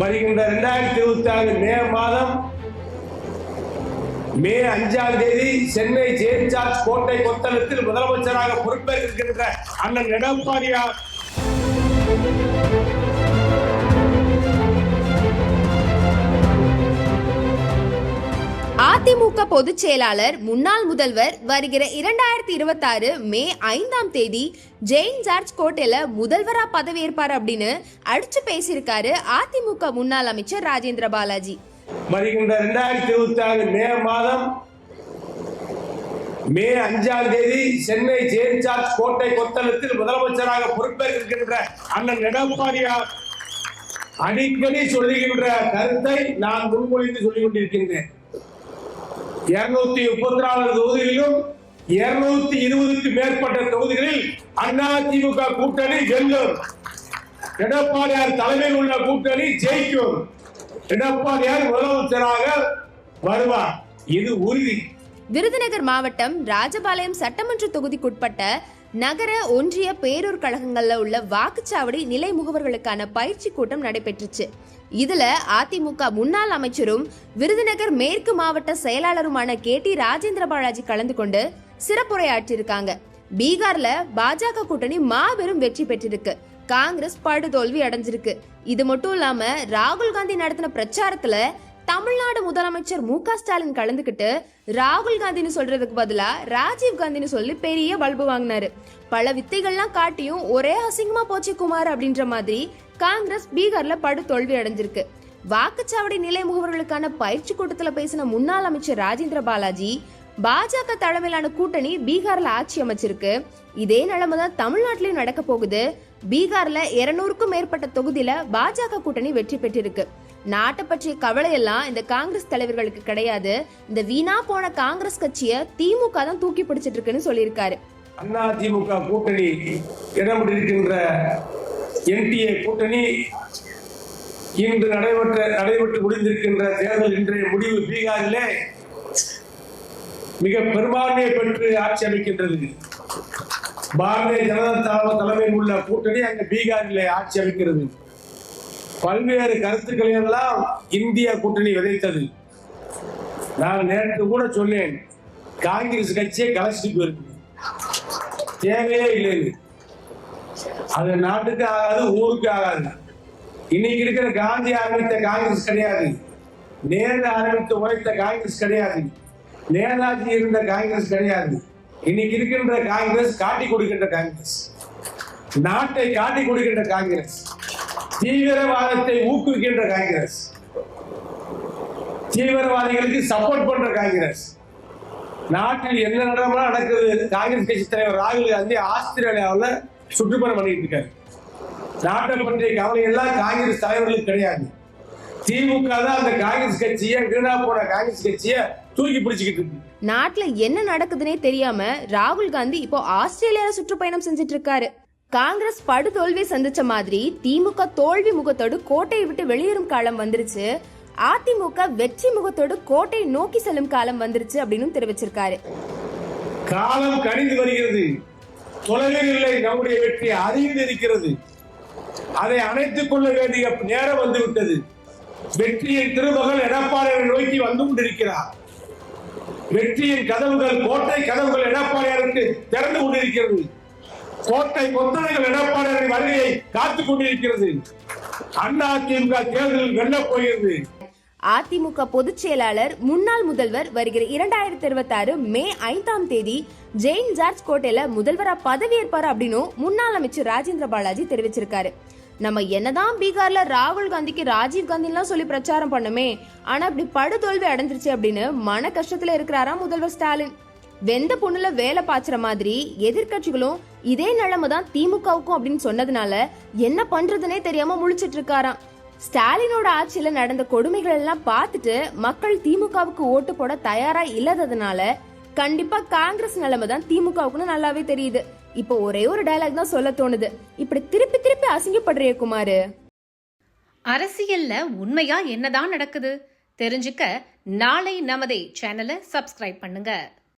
வருகின்ற இரண்டாயிரத்தி இருபத்தி ஆறு மே மாதம் மே அஞ்சாம் தேதி சென்னை ஜேன் ஜார்ஜ் கோட்டை கொத்தளத்தில் முதலமைச்சராக பொறுப்பேற்கின்ற அண்ணன் எடப்பாடியார். அதிமுக பொதுச் செயலாளர் முன்னாள் முதல்வர் வருகிற இரண்டாயிரத்தி இருபத்தாறு மே ஐந்தாம் தேதி ஜெயின் ஜார்ஜ் கோட்டையில முதல்வரா பதவியேற்பார் அப்படின்னு அடிச்சு பேசியிருக்காரு அதிமுக முன்னாள் அமைச்சர் ராஜேந்திர பாலாஜி. வருகின்ற இரண்டாயிரத்தி இருபத்தி ஆறு மே மாதம் மே அஞ்சாம் தேதி சென்னை ஜெயின் ஜார்ஜ் கோட்டை கொத்தளத்தில் முதலமைச்சராக பொறுப்பேற்கின்ற அண்ணன் எடப்பாடியார் அடிக்கடி சொல்லுகின்ற கருத்தை நான் முன்மொழிந்து சொல்லிக் கொண்டிருக்கின்றேன். இருநூத்தி முப்பத்தி நாலு தொகுதிகளிலும் இருநூத்தி இருபதுக்கு மேற்பட்ட தொகுதிகளில் அதிமுக கூட்டணி வெல்லும். எடப்பாடியார் தலைமையில் உள்ள கூட்டணி ஜெயிக்கும். எடப்பாடியார் முதலமைச்சராக வருவார். இது உறுதி. விருதுநகர் மாவட்டம் ராஜபாளையம் சட்டமன்ற தொகுதிக்குட்பட்ட நகர ஒன்றிய பேரூர் கழகங்களில் உள்ள வாக்குச்சாவடி நிலை முகவர்களுக்கான பயிற்சி கூட்டம் நடைபெற்றுச்சு. இதுல அதிமுக முன்னாள் அமைச்சரும் விருதுநகர் மேற்கு மாவட்ட செயலாளருமான கே டி ராஜேந்திர பாலாஜி கலந்து கொண்டு சிறப்புரையாற்றிருக்காங்க பீகார்ல பாஜக கூட்டணி மாபெரும் வெற்றி பெற்றிருக்கு. காங்கிரஸ் படுதோல்வி அடைஞ்சிருக்கு. இது மட்டும் இல்லாம ராகுல் காந்தி நடத்தின பிரச்சாரத்துல தமிழ்நாடு முதலமைச்சர் மு க ஸ்டாலின் கலந்துக்கிட்டு ராகுல் காந்தின்னு சொல்றதுக்கு பதிலா ராஜீவ் காந்தின்னு சொல்லி பெரிய பல்பு வாங்கினாரு. பல வித்தைகள்லாம் காட்டியும் ஒரே அசிங்கமா போச்சு குமார் அப்படின்ற மாதிரி காங்கிரஸ் பீகார்ல படு தோல்வி அடைஞ்சிருக்கு. வாக்குச்சாவடி நிலை முகவர்களுக்கான பயிற்சி கூட்டத்துல பேசின முன்னாள் அமைச்சர் ராஜேந்திர பாலாஜி பாஜக தலைமையிலான கூட்டணி பீகார்ல ஆட்சி அமைச்சிருக்கு. இதே நிலைமை தான் தமிழ்நாட்டிலயும் நடக்க போகுது. பீகார்ல இருநூறுக்கும் மேற்பட்ட தொகுதியில பாஜக கூட்டணி வெற்றி பெற்றிருக்கு. நாட்டை பற்றிய கவலை எல்லாம் இந்த காங்கிரஸ் தலைவர்களுக்கு கிடையாது. இந்த வீணா போன காங்கிரஸ் கட்சிய திமுக தான் தூக்கி பிடிச்சிட்டு இருக்குன்னு சொல்லியிருக்காரு. அண்ணா திமுக கூட்டணி இடம் இடம்பெற்றிருக்கின்ற என்டிஏ கூட்டணி இன்று நடைபெற்ற நடைபெற்று முடிந்திருக்கின்ற தேர்தல் இன்றைய முடிவு பீகாரிலே மிக பெரும்பான்மையை பெற்று ஆட்சி அமைக்கின்றது. பாரதிய ஜனதா தலைமையில் உள்ள கூட்டணி அங்கு பீகாரில் ஆட்சி அமைக்கிறது. பல்வேறு கருத்துக்களை எல்லாம் இந்திய கூட்டணி விதைத்தது. நான் நேற்று கூட சொன்னேன் காங்கிரஸ் கட்சியை கலைச்சிட்டு போயிருக்கு. தேவையே இல்லைன்னு அது நாட்டுக்கு ஆகாது ஊருக்கு ஆகாது. இன்னைக்கு இருக்கிற காந்தி ஆரம்பித்த காங்கிரஸ் கிடையாது. நேரு ஆரம்பித்து உழைத்த காங்கிரஸ் கிடையாது. நேதாஜி இருந்த காங்கிரஸ் கிடையாது. இன்னைக்கு இருக்கின்ற காங்கிரஸ் காட்டி கொடுக்கின்ற காங்கிரஸ். நாட்டை காட்டி கொடுக்கின்ற காங்கிரஸ். தீவிரவாதத்தை ஊக்குவிக்கின்ற காங்கிரஸ். தீவிரவாதிகளுக்கு சப்போர்ட் பண்ற காங்கிரஸ். நாட்டில் என்ன நடமா நடக்குது. காங்கிரஸ் கட்சி தலைவர் ராகுல் காந்தி ஆஸ்திரேலியாவில் சுற்றுப்பயணம் பண்ணிட்டு இருக்காரு. நாட்டை பற்றிய கவலை எல்லாம் காங்கிரஸ் தலைவர்களுக்கு கிடையாது. திமுக தான் அந்த காங்கிரஸ் கட்சியை வீணா போன காங்கிரஸ் கட்சியை தூக்கி பிடிச்சிக்கிட்டு இருக்கு. நாட்டுல என்ன நடக்குதுன்னே தெரியாம ராகுல் காந்தி இப்போ ஆஸ்திரேலியால சுற்றுப்பயணம் செஞ்சுட்டு இருக்காரு காங்கிரஸ் படுதோல்வி சந்திச்ச மாதிரி திமுக தோல்வி முகத்தோடு கோட்டையை விட்டு வெளியேறும் காலம் வந்துருச்சு. அதிமுக வெற்றி முகத்தோடு கோட்டையை நோக்கி செல்லும் காலம் வந்துருச்சு அப்படின்னு தெரிவிச்சிருக்காரு. காலம் கணிந்து வருகிறது. தொலைவில் இல்லை நம்முடைய வெற்றி அருகில் இருக்கிறது அதை அணைத்துக் கொள்ள வேண்டிய நேரம் வந்துவிட்டது. வெற்றியின் திருமகள் எடப்பாடியை நோக்கி வந்து கொண்டிருக்கிறார். வெற்றியின் கதவுகள் கோட்டை கதவுகள் எடப்பாடியாருக்கு திறந்து கொண்டிருக்கிறது. கோட்டை கொத்தனைகள் எடப்பாடியாரின் வருகையை காத்துக் கொண்டிருக்கிறது. அண்ணா திமுக தேர்தலில் வெல்லப் போகிறது. அதிமுக பொதுச் செயலாளர் முன்னாள் முதல்வர் வருகிற இரண்டாயிரத்தி இருபத்தி ஆறு மே ஐந்தாம் தேதி ஜெயின் ஜார்ஜ் கோட்டையில முதல்வரா பதவியேற்பாரு அப்படின்னு முன்னாள் அமைச்சர் ராஜேந்திர பாலாஜி தெரிவிச்சிருக்காரு. நம்ம என்னதான் பீகார்ல ராகுல் காந்திக்கு ராஜீவ் காந்திலாம் சொல்லி பிரச்சாரம் பண்ணுமே ஆனா இப்படி படுதோல்வி அடைஞ்சிருச்சு அப்படின்னு மன கஷ்டத்துல இருக்கிறாராம் முதல்வர் ஸ்டாலின். வெந்த பொண்ணுல வேலை பாய்ச்சுற மாதிரி எதிர்க்கட்சிகளும் இதே நிலைமை தான் திமுகவுக்கும் அப்படின்னு சொன்னதுனால என்ன பண்றதுனே தெரியாம முழிச்சிட்டு இருக்காராம். ஸ்டாலினோட ஆட்சியில நடந்த கொடுமைகள் எல்லாம் பார்த்துட்டு மக்கள் திமுகவுக்கு ஓட்டு போட தயாரா இல்லாததுனால கண்டிப்பா காங்கிரஸ் நிலைமை தான் திமுகவுக்குன்னு நல்லாவே தெரியுது. இப்போ ஒரே ஒரு டயலாக் தான் சொல்ல தோணுது. இப்படி திருப்பி அசிங்கப்படுறிய குமாரு? அரசியல்ல உண்மையா என்னதான் நடக்குது? தெரிஞ்சுக்க நாளை நமதே சேனலை சப்ஸ்கிரைப் பண்ணுங்க.